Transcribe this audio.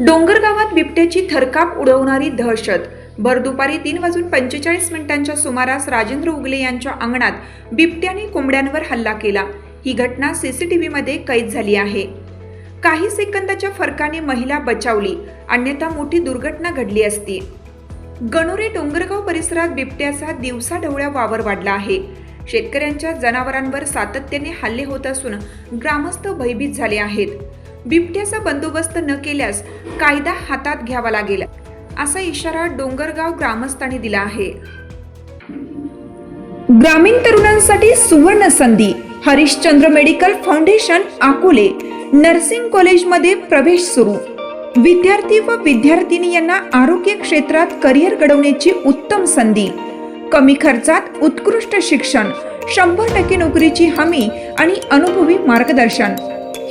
डोंगर गावात बिबट्याची थरकाप उडवणारी दहशत. भर दुपारी तीन वाजून पंचेचाळीस मिनिटांच्या सुमारास राजेंद्र उगले यांच्या अंगणात बिबट्याने कोंबड्यांवर हल्ला केला. ही घटना सीसीटीव्हीमध्ये कैद झाली आहे. काही सेकंदाच्या फरकाने महिला बचावली. अन्यथा मोठी दुर्घटना घडली असती. गणोरे डोंगरगाव परिसरात बिबट्याचा दिवसा ढवळ्या वावर वाढला आहे. शेतकऱ्यांच्या जनावरांवर सातत्याने हल्ले होत असून ग्रामस्थ भयभीत झाले आहेत. बिबट्याचा बंदोबस्त न केल्यास कायदा हातात घ्यावा लागेल असा इशारा डोंगरगाव ग्रामस्थांनी दिला आहे. ग्रामीण तरुणांसाठी सुवर्ण संधी Harishchandra medical foundation Akole nursing कॉलेजमध्ये प्रवेश सुरू. विद्यार्थी व विद्यार्थिनी यांना आरोग्य क्षेत्रात करिअर घडवण्याची उत्तम संधी कमी खर्चात उत्कृष्ट शिक्षण शंभर टक्के नोकरीची हमी आणि अनुभवी मार्गदर्शन.